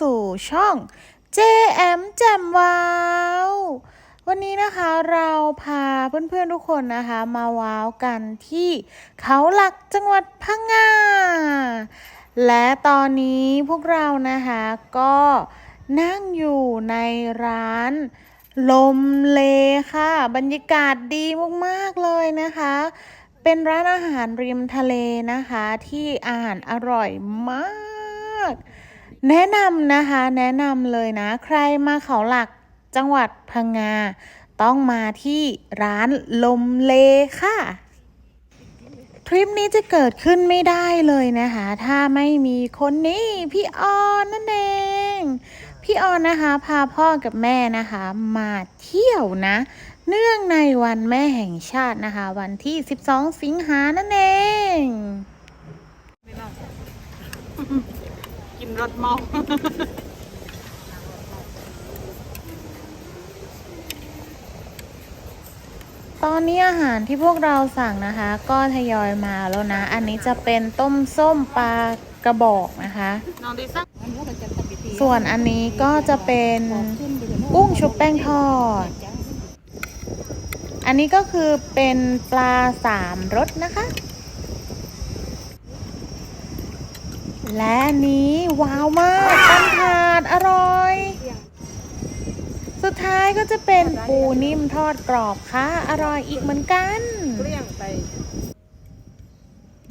สู่ช่อง JM แจ่มว้าว วันนี้นะคะเราพาเพื่อนๆทุกคนนะคะมาว้าวกันที่เขาหลักจังหวัดพังงา และตอนนี้พวกเรานะคะก็นั่งอยู่ในร้านลมเลค่ะ บรรยากาศดีมากๆเลยนะคะ เป็นร้านอาหารริมทะเลนะคะ ที่อาหารอร่อยมาก แนะนำนะคะแนะนำเลยนะ ใครมาเขาหลักจังหวัดพังงา ต้องมาที่ร้านลมเลค่ะทริปนี้จะเกิดขึ้นไม่ได้เลยนะคะ ถ้าไม่มีคนนี้พี่ออนนั่นเอง พี่ออนนะคะ พาพ่อกับแม่นะคะ มาเที่ยวนะ เนื่องในวันแม่แห่งชาตินะคะ วันที่ 12 สิงหานั่นเอง กิน รถเมา ตอนนี้อาหารที่พวกเราสั่งนะคะ ก็ทยอยมาแล้วนะ อันนี้จะเป็นต้มส้มปลากระบอกนะคะน้องดิซักส่วนอันนี้ก็จะเป็นกุ้งชุบแป้งทอด อันนี้ก็คือเป็นปลาสามรสนะคะ และนนี้ว้าวมากตั้งถาดอร่อย สุดท้ายก็จะเป็นปูนิ่มทอดกรอบค่ะอร่อยอีกเหมือนกัน เกลี้ยงไป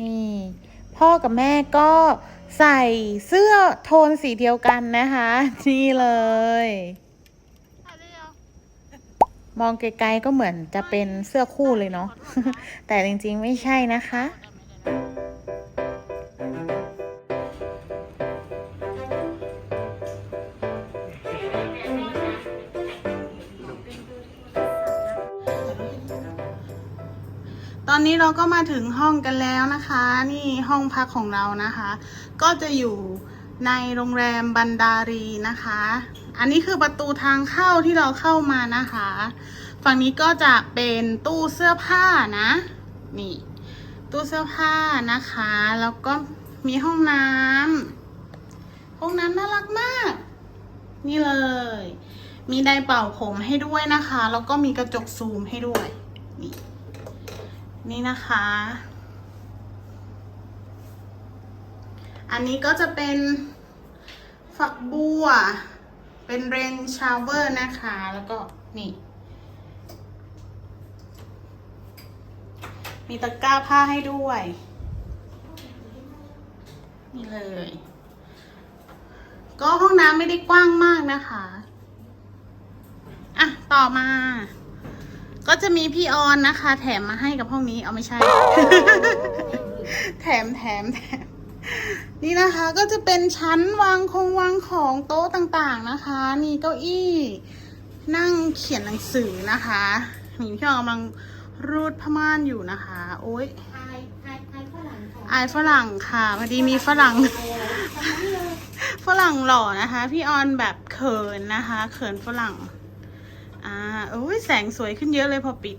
นี่ พ่อกับแม่ก็ใส่เสื้อโทนสีเดียวกันนะคะ นี่เลย มองไกลๆก็เหมือนจะเป็นเสื้อคู่เลยเนาะแต่จริงๆไม่ใช่นะคะ อนนี้เราก็มาถึงห้องกันแล้วนะคะ นี่ห้องพักของเรานะคะ ก็จะอยู่ในโรงแรมบันดารีนะคะ อันนี้คือประตูทางเข้าที่เราเข้ามานะคะ ฝั่งนี้ก็จะเป็นตู้เสื้อผ้านะ นี่ ตู้เสื้อผ้านะคะ แล้วก็มีห้องน้ำห้องน้ำน่ารักมาก นี่เลย มีไดเป่าผมให้ด้วยนะคะ แล้วก็มีกระจกซูมให้ด้วย นี่ นี่นะคะ อันนี้ก็จะเป็นฝักบัว เป็นเรนชาวเวอร์นะคะ แล้วก็นี่ มีตะกร้าผ้าให้ด้วย นี่เลย ก็ห้องน้ำไม่ได้กว้างมากนะคะ อะ ต่อมา ก็จะมีพี่ออนนะคะ แถมมาให้กับห้องนี้ เอาไม่ใช่ แถมแถมแถมนี่นะคะก็จะเป็นชั้นวางคงวางของโต๊ะต่างๆนะคะ นี่เก้าอี้นั่งเขียนหนังสือนะคะนี่พี่ออนกำลังรูดผ้าม่านอยู่นะคะ โอ๊ยไอไอไอฝรั่งค่ะอายฝรั่งค่ะพอดีมีฝรั่ง ฝรั่งหล่อนะคะ พี่ออนแบบเขินนะคะ เขินฝรั่ง อ่าโอ้ยแสงสวยขึ้นเยอะเลยพอปิด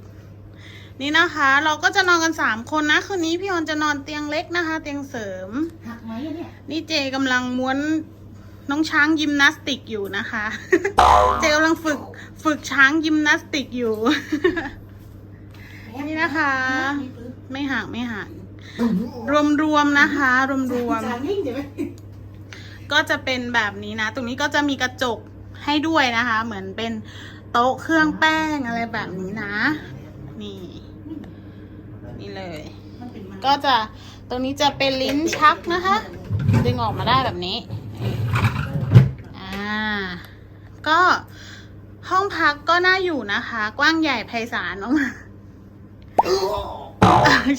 นี่นะคะ เราก็จะนอนกันสามคนนะคืนนี้พี่ออนจะนอนเตียงเล็กนะคะ เตียงเสริม หักไหมอะเนี่ย นี่เจกำลังม้วนน้องช้างยิมนาสติกอยู่นะคะ เจกำลังฝึกฝึกช้างยิมนาสติกอยู่ นี่นะคะ ไม่ห่างไม่ห่างรวมๆนะคะ รวมจางนิ่งใช่ไหมๆก็จะเป็นแบบนี้นะ ตรงนี้ก็จะมีกระจกให้ด้วยนะคะ เหมือนเป็น โต๊ะเครื่องแป้งอะไรแบบนี้นะ นี่ นี่เลยมันเป็นมาก็จะตรงนี้จะเป็นลิ้นชักนะคะ ดึงออกมาได้แบบนี้ อ่า ก็ห้องพักก็น่าอยู่นะคะ กว้างใหญ่ไพศาลมาก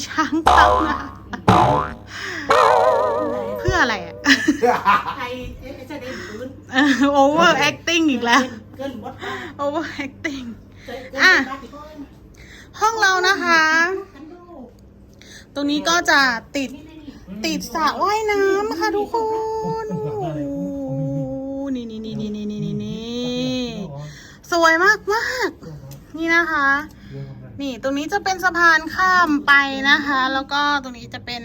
ๆช้างพักนะเพื่ออะไรอะไอเอ๊ะจะได้พื้น over acting อีกแล้ว เกินวัดป้า over acting เกินเกินอะบ้านที่เขาห้องเรานะคะ คันโดตรงนี้ก็จะติดนี่นี่นี่ติดสระว่ายน้ำนะคะทุกคนโอ้โหนี่นี่นี่นี่นี่นี่นี่นี่สวยมากมากๆนี่นะคะ นี่ตรงนี้จะเป็นสะพานข้ามไปนะคะ แล้วก็ตรงนี้จะเป็น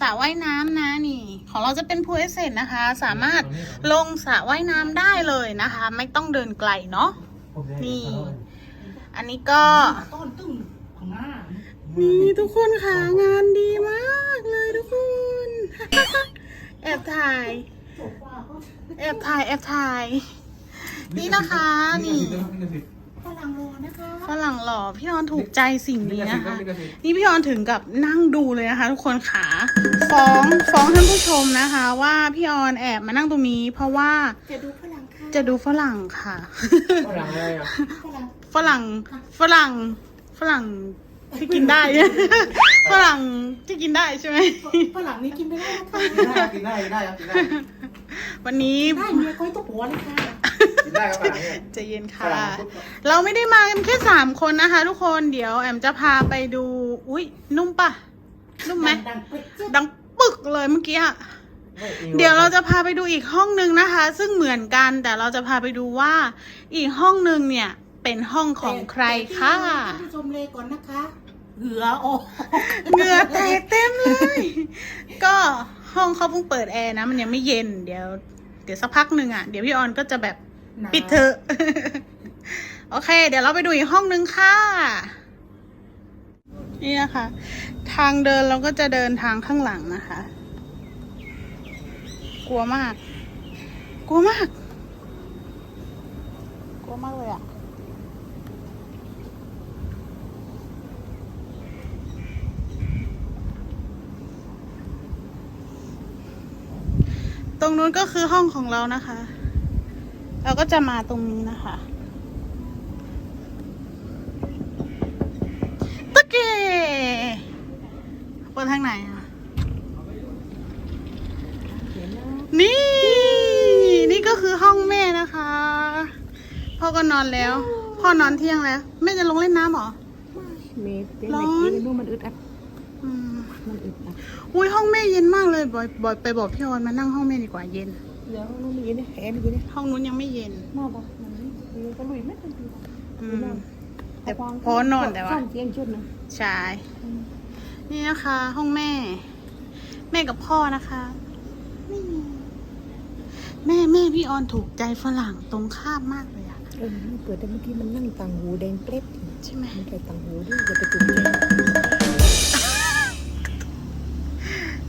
สระว่ายน้ำนะนี่ ของเราจะเป็นพูลเอสเซนนะคะ สามารถลงสระว่ายน้ำได้เลยนะคะ ไม่ต้องเดินไกลเนาะนี่ อันนี้ก็ต้นตึ้งของหน้านี่ทุกคนค่ะงานดีมากเลยทุกคน แอบถ่ายโซฟาก็แอบถ่ายแอบถ่าย นี่นะคะนี่ ฝรั่งโลนะคะฝรั่งหล่อพี่ออนถูกใจสิ่งนี้นะคะ นี่พี่ออนถึงกับนั่งดูเลยนะคะ ทุกคนขาฟ้องฟ้องท่านผู้ชมนะคะ ว่าพี่ออนแอบมานั่งตรงนี้ เพราะว่าจะดูฝรั่งค่ะจะดูฝรั่งค่ะ ฝรั่งอะไรอะฝรั่งฝรั่งฝรั่งฝรั่งที่กินได้ฝรั่งที่กินได้ใช่ไหมฝรั่งนี่กินไม่ได้นะคะกินได้กินได้ครับกินได้วันนี้ได้เมียก้อยตุ๊กหัวเลยค่ะ กินได้ครับฝรั่งเนี่ย ใจะเย็นฝค่ะรั่งปุ๊บเราไม่ได้มากันแค่สามคนนะคะ ทุกคนเดี๋ยวแอมจะพาไปดู อุ้ยนุ่มปะนุ่มไหมดังเป็ดเจ๊ดังปึกเลยเมื่อกี้อะไม่อิงเดี๋ยวเราจะพาไปดูอีกห้องหนึ่งนะคะ ซึ่งเหมือนกันแต่เราจะพาไปดูว่า อีกห้องหนึ่งเนี่ย เป็นห้องของใครค่ะท่านผู้ชมเลยก่อนนะคะเหงื่อออกเหงื่อแตกเต็มเลย ก็ห้องเขาเพิ่งเปิดแอร์นะมันยังไม่เย็น เดี๋ยว เดี๋ยวสักพักหนึ่งอะเดี๋ยวพี่ออนก็จะแบบ ปิดเถอะ โอเค เดี๋ยวเราไปดูอีกห้องหนึ่งค่ะ นี่นะคะ ทางเดินเราก็จะเดินทางข้างหลังนะคะ กลัวมาก กลัวมาก กลัวมากเลยอะตรงนู้นก็คือห้องของเรานะคะ เราก็จะมาตรงนี้นะคะตะเกีเปิดทางไหนอะนี่ นี่ก็คือห้องแม่นะคะ พ่อก็นอนแล้ว พ่อนอนเที่ยงแล้ว แม่จะลงเล่นน้ำเหรอเมย์เป็นร้ไงอนกินนู่นมันอึดอัดอืมมันอึดอัดอุ้ยห้องแม่เย็นมากเลยบอยบอยไปบอกพี่ออนมานั่งห้องแม่ดีกว่าเย็น เดี๋ยวนู่นมีเนี่ยแอร์มีเนี่ยห้องนู้นยังไม่เย็นนอกปะมันมันก็ลุยไม่เป็นไรอืมแต่พอนอนแต่ว่าข้างเตียงชุดนะใช่นี่นะคะ ห้องแม่ แม่กับพ่อนะคะนี่แม่แม่พี่ออนถูกใจฝรั่งตรงข้ามมากเลยอะเออมันเปิดแต่เมื่อกี้มันนั่งต่างหูแดงเปล็ดใช่ไหมมันใส่ต่างหูด้วยอย่าไปจุดแก้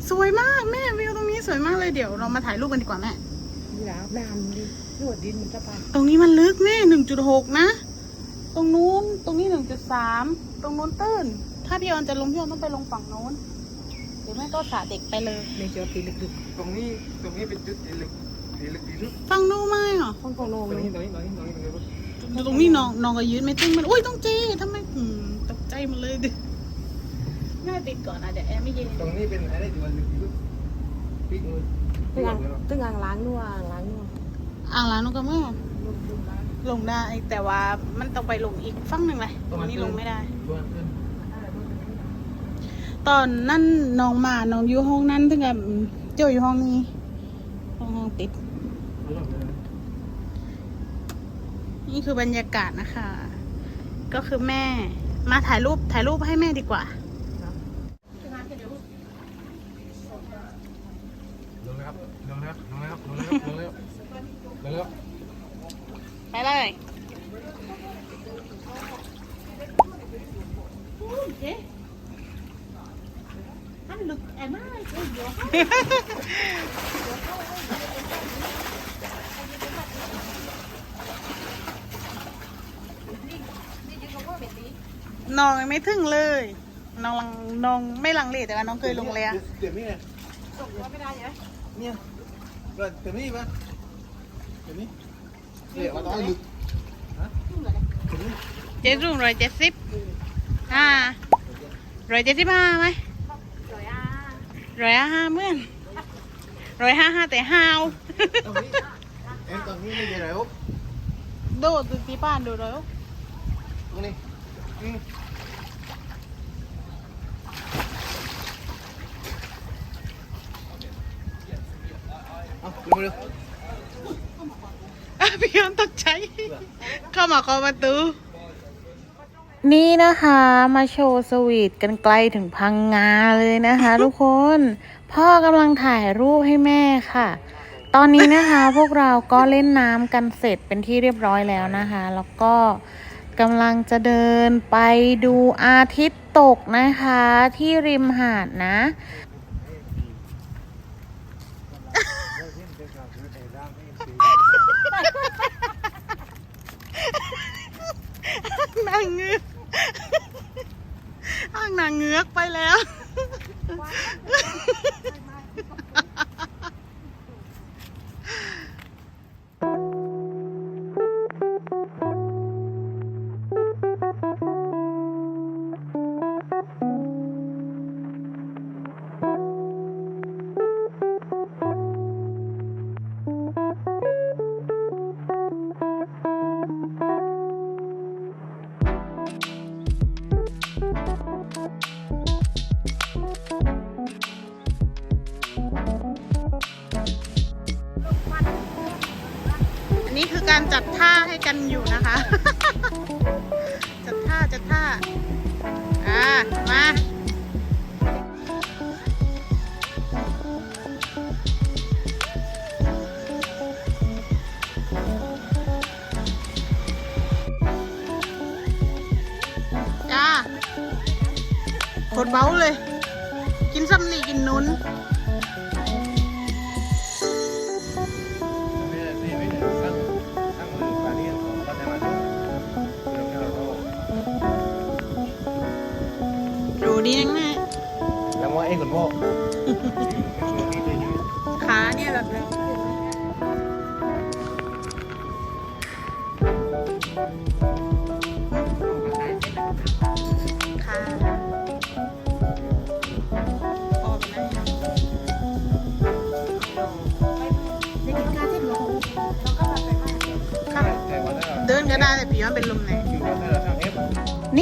สวยมากแม่วิวตรงนี้สวยมากเลยเดี๋ยวเรามาถ่ายรูปกันดีกว่าแม่ หลาวดำดินวดดินมันจะไปตรงนี้มันลึกแม่หนึ่งจุดหกนะ ตรงนู้นตรงนี้หนึ่งจุดสามตรงนู้นตื้น ถ้าพี่ออนจะลงพี่ออนต้องไปลงฝั่งโน้นหรือไม่ก็สาเด็กไปเลยในจอตีลึกตรงนี้ตรงนี้เป็นจุดที่ลึกที่ลึกที่ลึกฝั่งนู้นไม่เหรอๆห้องของโนตรงเลยนี้ตรงนี้ตรงนี้ตรงนี้ตรงนี้อยู่ตรงนี้น้องน้องก็ยืนไม่ตึงมันอุ้ยต้องจีทำไมอืมตกใจมันเลยดิแม่ปิดก่อนนะเดี๋ยวแอร์ไม่เย็นตรงนี้เป็นอะไรที่มันลึกที่ลึก ปิดมือตึ้งอ่างตึ้งอ่างล้างนัวล้างนัวอ่างล้างนกกระเมื่อลงได้ แต่ว่ามันต้องไปลงอีกฝั่งหนึ่งเลยตรงนี้ลงไม่ได้ตัวขึ้นตอนนั่นน้องมาน้องอยู่ห้องนั้นถึงกับเจ้าอยู่ห้องนี้ห้องห้องติด นี่คือบรรยากาศนะคะ ก็คือแม่มาถ่ายรูปถ่ายรูปให้แม่ดีกว่า ลงนะครับลงนะครับลงนะครับลงนะครับลงแล้วลง แล้วไปเลยท่านลึกแอมไม่เอ้ยเดี๋ยวน้องยังไม่ถึงเลย น้องลังน้องไม่ลังเลแต่ว่าน้องเคยลงแล้ว เดี๋ยวนี้ไงเนี่ยก็เดี๋ยวนี้ปะเดี๋ยวนี้เดี๋ยวมาต้องลึกฮะ เดี๋ยวนี้เจ็ดรุ่งร้อยเจ็ดสิบห้าร้อยเจ็ดสิบห้าไหมร้อยห้าเหมื่อนร้อยห้าห้าแต่ห้าวตรงนี้เอ็นตรงนี้ไม่ใช่แล้วโดดดูที่บ้านดูเลยตรงนี้อืมเอาลงมาเร็วอะ พี่ยอนตกใจ เข้ามาคาะประตู นี่นะคะ มาโชว์สวีทกันไกลถึงพังงาเลยนะคะ ทุกคน พ่อกำลังถ่ายรูปให้แม่ค่ะ ตอนนี้นะคะพวกเราก็เล่นน้ำกันเสร็จเป็นที่เรียบร้อยแล้วนะคะ แล้วก็กำลังจะเดินไปดูอาทิตย์ตกนะคะ ที่ริมหาดนะ นางเงือกอ้างนางเงือกไปแล้ว Thank you. กันอยู่นะคะ จัดท่าจัดท่า อ่า มาจ้า แ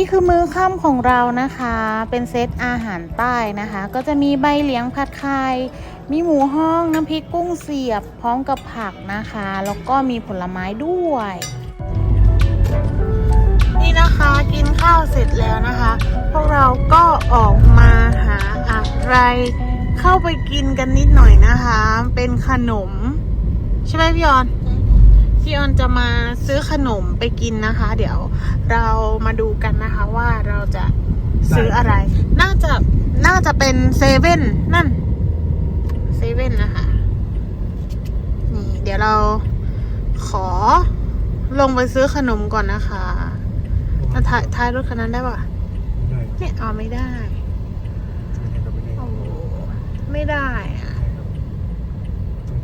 นี่คือมื้อค่ำของเรานะคะ เป็นเซตอาหารใต้นะคะ ก็จะมีใบเหลียงผัดไข่มีหมูห้องน้ำพริกกุ้งเสียบพร้อมกับผักนะคะ แล้วก็มีผลไม้ด้วย นี่นะคะกินข้าวเสร็จแล้วนะคะ พวกเราก็ออกมาหาอะไร เข้าไปกินกันนิดหน่อยนะคะ เป็นขนม ใช่ไหมพี่ออน พี่ออนจะมาซื้อขนมไปกินนะคะ เดี๋ยวเรามาดูกันนะคะว่าเราจะซื้ออะไร น่าจะน่าจะเป็นเซเว่นนั่นเซเว่นนะคะ นี่ เดี๋ยวเราขอลงไปซื้อขนมก่อนนะคะแล้วท้ายท้ายรถคันนั้นได้ปะเนี่ยเอาไม่ได้โอ้โหไม่ได้อะ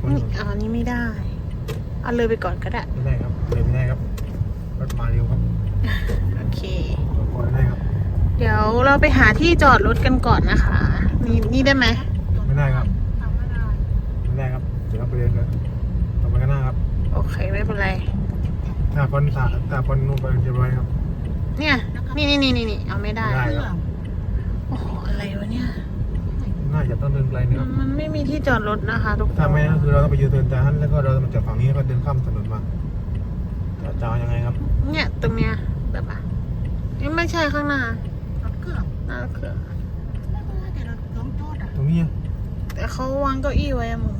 นี่เอาอันนี้ไม่ได้ เอาเลยไปก่อนก็ได้ไม่ได้ครับเลยไม่ได้ครับรถมาเร็วครับโอเคก่อนได้ครับ เดี๋ยวเราไปหาที่จอดรถกันก่อนนะคะ นี่นี่ได้ไหมไม่ได้ครับไม่ได้ครับเดี๋ยวเราไปเดินกันต่อไปกันหน้าครับโอเคไม่เป็นไรถ้าคนตาถ้าคนนู่นไปเรียบร้อยครับ เนี่ย นี่นี่นี่นี่นี่เอาไม่ได้ไม่ได้ครับโอ้โหอะไรวะเนี่ย น่าจะต้องเดินไกลนะคมัรันบมันไม่มีที่จอดรถนะคะทุกคนถ้าไม่ก็คือเราต้องไปยูเทิร์นจากนั้นแล้วก็เรามาจากฝั่งนี้แล้วก็เดินข้ามถนนมาจะจะเอายังไงครับ เนี่ยตรงเนี้ยแบบอะนี่ไม่ใช่ข้างหน้ารถเครื่องหน้าเครื่องแต่เราล้มโทษอะตรงนี้อะแต่เขาวางเก้าอี้ไว้อะมึง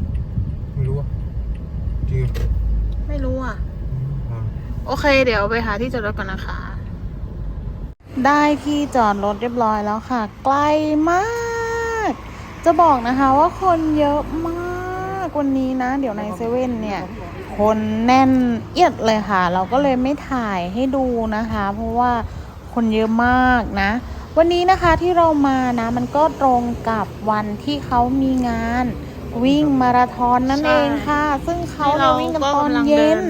ไม่รู้อะจริงไม่รู้อะอ่าโอเค เดี๋ยวไปหาที่จอดรถก่อนนะคะ ได้ที่จอดรถเรียบร้อยแล้วค่ะ ใกล้มาก จะบอกนะคะว่าคนเยอะมากวันนี้นะ เดี๋ยวในเซเว่นเนี่ย คนแน่นเอียดเลยค่ะ เราก็เลยไม่ถ่ายให้ดูนะคะ เพราะว่าคนเยอะมากนะ วันนี้นะคะที่เรามานะ มันก็ตรงกับวันที่เขามีงานวิ่งมาราธอนนั่นใช่เองค่ะ ซึ่งเขาที่จะเราวิ่งกันก็ตอนกำลังเย็เดินน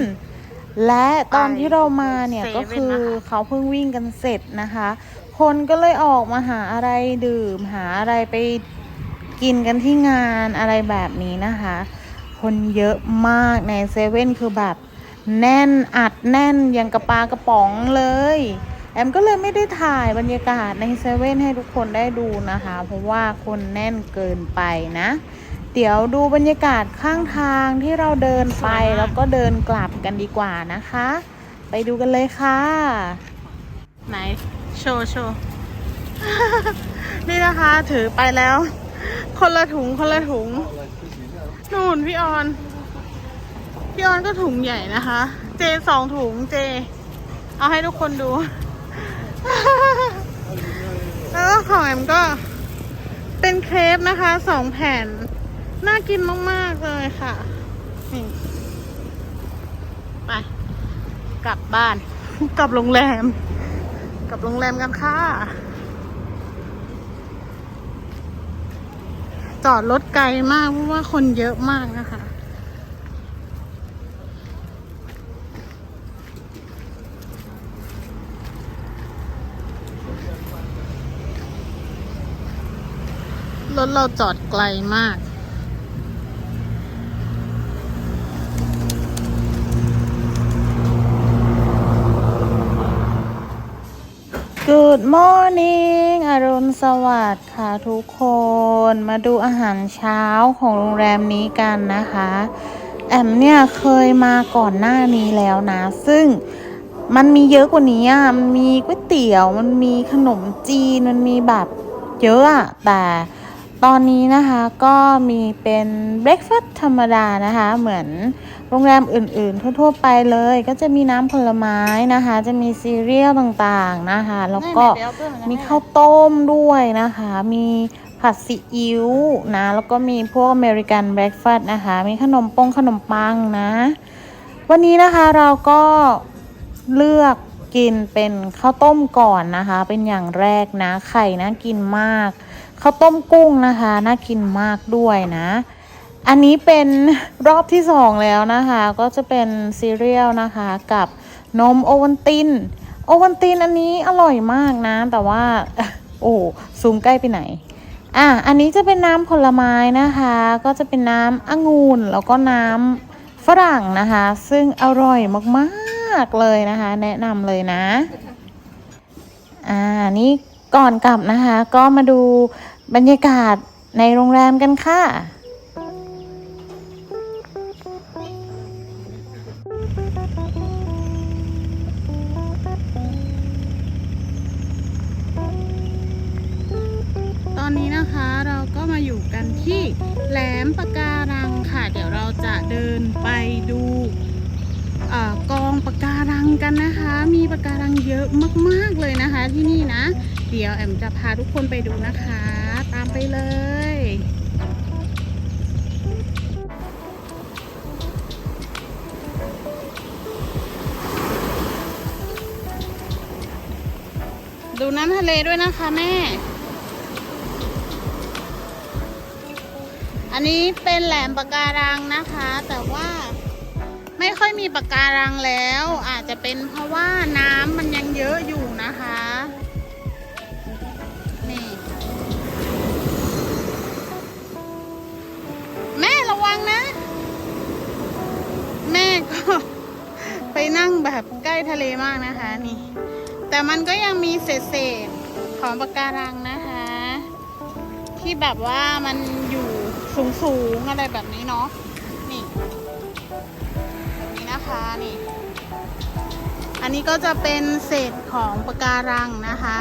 และตอนไปที่เรามาเนี่ยเซเว่นก็คือนะคะเขาเพิ่งวิ่งกันเสร็จนะคะ คนก็เลยออกมาหาอะไรดื่มหาอะไรไป กินกันที่งานอะไรแบบนี้นะคะ คนเยอะมากในเซเว่นคือแบบแน่นอัดแน่นอย่างกระปากระป๋องเลย แอมก็เลยไม่ได้ถ่ายบรรยากาศในเซเว่นให้ทุกคนได้ดูนะคะ เพราะว่าคนแน่นเกินไปนะ เดี๋ยวดูบรรยากาศข้างทางที่เราเดินไปแล้วก็เดินกลับกันดีกว่านะคะ ไปดูกันเลยค่ะ ไหน โชว์โชว์ นี่นะคะถือไปแล้ว คนละถุงคนละถุง นู่นพี่ออน พี่ออนก็ถุงใหญ่นะคะ เจสองถุงเจ เอาให้ทุกคนดู แล้วก็ของแอมก็เป็นเครปนะคะสองแผ่น น่ากินมาก ๆ เลยค่ะ นี่ ไป กลับบ้าน กลับโรงแรม กลับโรงแรมกันค่ะ จอดรถไกลมากเพราะว่าคนเยอะมากนะคะ รถเราจอดไกลมาก Good morning อรุณสวัสดิ์ค่ะทุกคนมาดูอาหารเช้าของโรงแรมนี้กันนะคะ แอมเนี่ยเคยมาก่อนหน้านี้แล้วนะ ซึ่งมันมีเยอะกว่านี้อะมันมีก๋วยเตี๋ยว มันมีขนมจีน มันมีแบบเยอะอะแต่ ตอนนี้นะคะก็มีเป็นเบร a ฟาสต์ธรรมดานะคะ เหมือนโรงแรมอื่นๆ ทั่วๆไปเลย ก็จะมีน้ำผลไม้นะคะ จะมีซีเรียลต่างๆนะคะ แล้วก็มีข้าวต้มด้วยนะคะ มีผัดซีอิ๊วนะ แล้วก็มีพวกอเมริกันเบร a ฟาสต์นะคะ มีขนมปงขนมปังนะ วันนี้นะคะเราก็เลือกกินเป็นข้าวต้มก่อนนะคะ เป็นอย่างแรกนะ ไข่น่ากินมาก ข้าวต้มกุ้งนะคะ น่ากินมากด้วยนะ อันนี้เป็นรอบที่สองแล้วนะคะ ก็จะเป็นซีเรียลนะคะกับนมโอวัลติน โอวัลตินอันนี้อร่อยมากนะ แต่ว่า โอ้ซูมใกล้ไปไหนอะอันนี้จะเป็นน้ำผลไม้นะคะ ก็จะเป็นน้ำองุ่นแล้วก็น้ำฝรั่งนะคะ ซึ่งอร่อยมากๆเลยนะคะ แนะนำเลยนะ อ่านี่ ก่อนกลับนะคะ ก็มาดูบรรยากาศในโรงแรมกันค่ะตอนนี้นะคะเราก็มาอยู่กันที่แหลมปะการังค่ะ เดี๋ยวเราจะเดินไปดูอกองปะการังกันนะคะ มีปะการังเยอะมากๆเลยนะคะที่นี่นะ เดี๋ยวแอมจะพาทุกคนไปดูนะคะ ตามไปเลย ดูน้ำทะเลด้วยนะคะแม่ อันนี้เป็นแหลมปะการังนะคะ แต่ว่าไม่ค่อยมีปะการังแล้ว อาจจะเป็นเพราะว่าน้ำมันยังเยอะอยู่นะคะ ไปนั่งแบบใกล้ทะเลมากนะคะนี่ แต่มันก็ยังมีเศษๆของปะการังนะคะ ที่แบบว่ามันอยู่สูงๆอะไรแบบนี้เนาะนี่แบบนี้นะคะนี่ อันนี้ก็จะเป็นเศษของปะการังนะคะ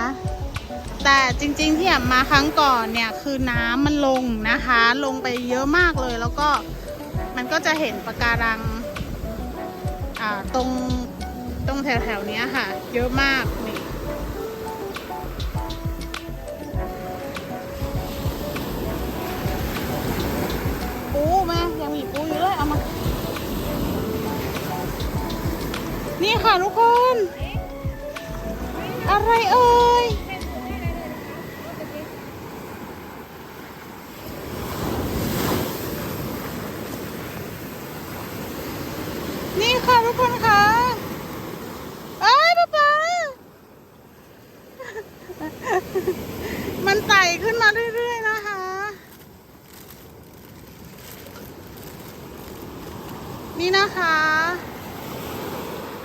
แต่จริงๆที่แอมมาครั้งก่อนเนี่ยคือน้ำมันลงนะคะ ลงไปเยอะมากเลย แล้วก็มันก็จะเห็นปะการัง อ่าตรงตรงแถวๆนี้ค่ะ เยอะมากนี่ปูแม่ยังมีปูอยู่เลยเอามา นี่ค่ะทุกคน อะไรเอ่ย นี่ค่ะทุกคนค่ะเอ้ยป๊าป๊า มันไต่ขึ้นมาเรื่อยๆนะคะ นี่นะคะ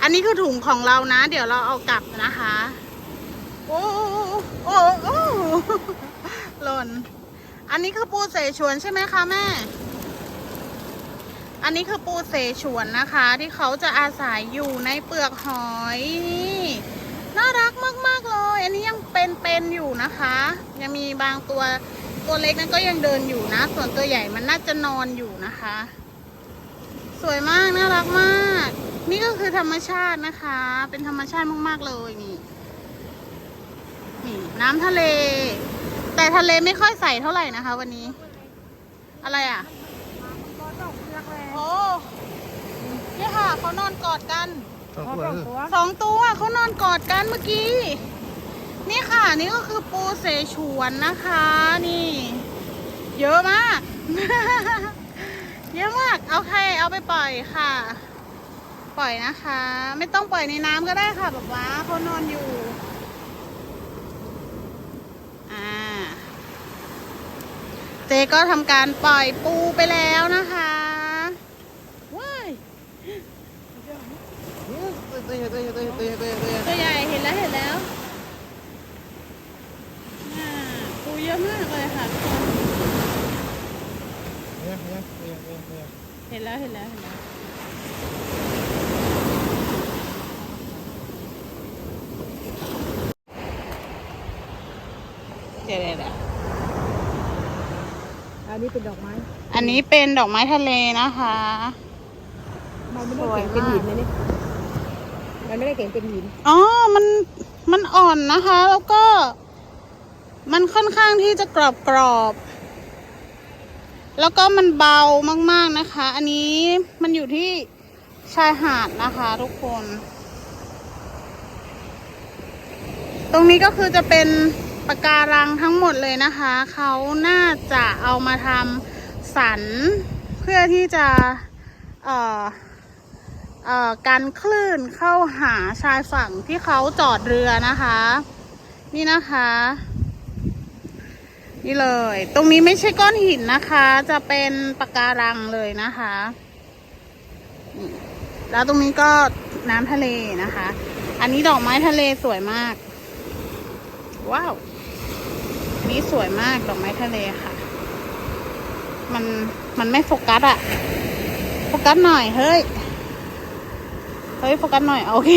อั นนี้คือถุงของเรานะ เดี๋ยวเราเอากลับนะคะโอ้โอ้โอ้โอ้หล่น อันนี้คือปูเสฉวนใช่ไหมคะแม่ อันนี้คือปูเสฉวนนะคะ ที่เขาจะอาศัยอยู่ในเปลือกหอยนี่น่ารักมาก ๆ เลย อันนี้ยังเป็นๆอยู่นะคะ ยังมีบางตัวตัวเล็กนั้นก็ยังเดินอยู่นะ ส่วนตัวใหญ่มันน่าจะนอนอยู่นะคะ สวยมาก น่ารักมาก นี่ก็คือธรรมชาตินะคะ เป็นธรรมชาติมากๆเลยนี่ นี่ น้ำทะเล แต่ทะเลไม่ค่อยใสเท่าไหร่นะคะ วันนี้ อะไรอะก็ต้องเลือกเลยโอ้นี่ค่ะเขานอนกอดกันสองก็ตัวต้องคือตัวสองตัวเขานอนกอดกันเมื่อกี้ นี่ค่ะ นี่ก็คือปูเสฉวนนะคะ นี่ เยอะมาก เยอะมาก เอาใครเอาไปปล่อยค่ะ ปล่อยนะคะ ไม่ต้องปล่อยในน้ำก็ได้ค่ะแบบว่าเขานอนอยู่อ่าเจก็ทำการปล่อยปูไปแล้วนะคะว้าย เตะเตะเตะเตะเตะเตะเตะ ตัวใหญ่เห็นแล้วเห็นแล้วอ่าปูเยอะมากเลยค่ะทุกคน เนี่ยเนี่ยเนี่ยเนี่ยเนี่ย เห็นแล้วเห็นแล้วเห็นแล้วเดี๋ยวเดี๋ยวเดี๋ยว อั นนี้เป็นดอกไม้ อันนี้เป็นดอกไม้ทะเลนะคะมันไม่ได้เก่งเป็นหินนะนี่มันไม่ได้เก่งเป็นหินอ๋อมันมันอ่อนนะคะ แล้วก็ มันค่อนข้างที่จะกรอบกรอบๆแล้วก็มันเบามาก ๆนะคะ อันนี้มันอยู่ที่ชายหาดนะคะทุกคน ตรงนี้ก็คือจะเป็น ปะการังทั้งหมดเลยนะคะ เขาน่าจะเอามาทำสันเพื่อที่จะเอ่อเอ่อการคลื่นเข้าหาชายฝั่งที่เขาจอดเรือนะคะ นี่นะคะ นี่เลย ตรงนี้ไม่ใช่ก้อนหินนะคะ จะเป็นปะการังเลยนะคะแล้วตรงนี้ก็น้ำทะเลนะคะ อันนี้ดอกไม้ทะเลสวยมาก ว้าว นี้สวยมากดอกไม้ทะเลค่ะ มันมันไม่โฟกัสอะโฟกัสหน่อยเฮ้ย เฮ้ยโฟกัสหน่อยโอเค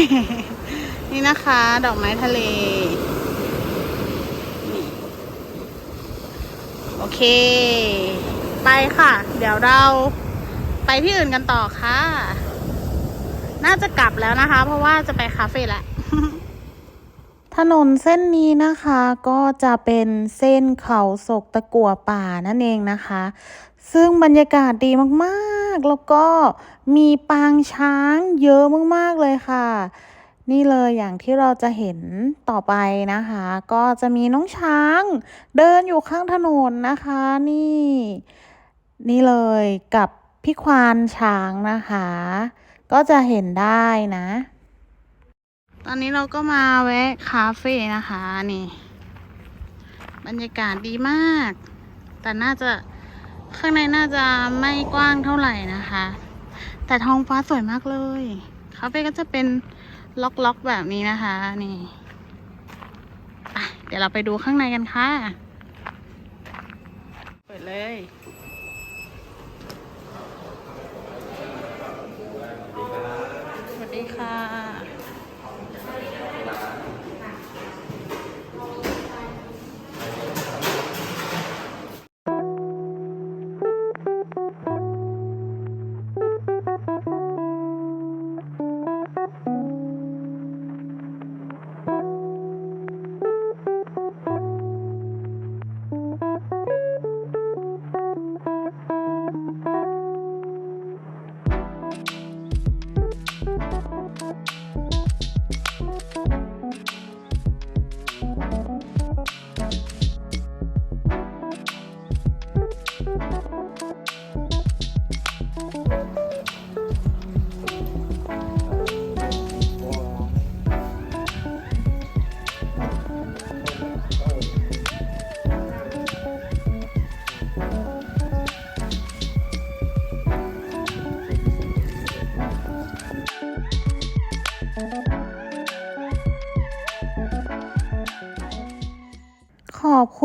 นี่นะคะ ดอกไม้ทะเลนี่โอเค ไปค่ะ เดี๋ยวเราไปที่อื่นกันต่อค่ะ น่าจะกลับแล้วนะคะ เพราะว่าจะไปคาเฟ่แล้ว ถนนเส้นนี้นะคะก็จะเป็นเส้นเขาศกตะกัวป่านั่นเองนะคะ ซึ่งบรรยากาศดีมากๆ แล้วก็มีปางช้างเยอะมากๆเลยค่ะ นี่เลยอย่างที่เราจะเห็นต่อไปนะคะ ก็จะมีน้องช้างเดินอยู่ข้างถนนนะคะนี่ นี่เลยกับพี่ควานช้างนะคะ ก็จะเห็นได้นะ ตอนนี้เราก็มาแวะคาเฟ่นะคะนี่บรรยากาศดีมาก แต่น่าจะข้างในน่าจะไม่กว้างเท่าไหร่นะคะ แต่ท้องฟ้าสวยมากเลยคาเฟ่ก็จะเป็นล็อกๆแบบนี้นะคะนี่เดี๋ยวเราไปดูข้างในกันค่ะ เปิดเลย สวัสดีค่ะ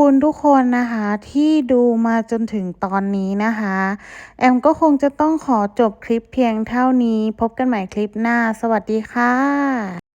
คุณทุกคนนะคะที่ดูมาจนถึงตอนนี้นะคะ แอมก็คงจะต้องขอจบคลิปเพียงเท่านี้ พบกันใหม่คลิปหน้า สวัสดีค่ะ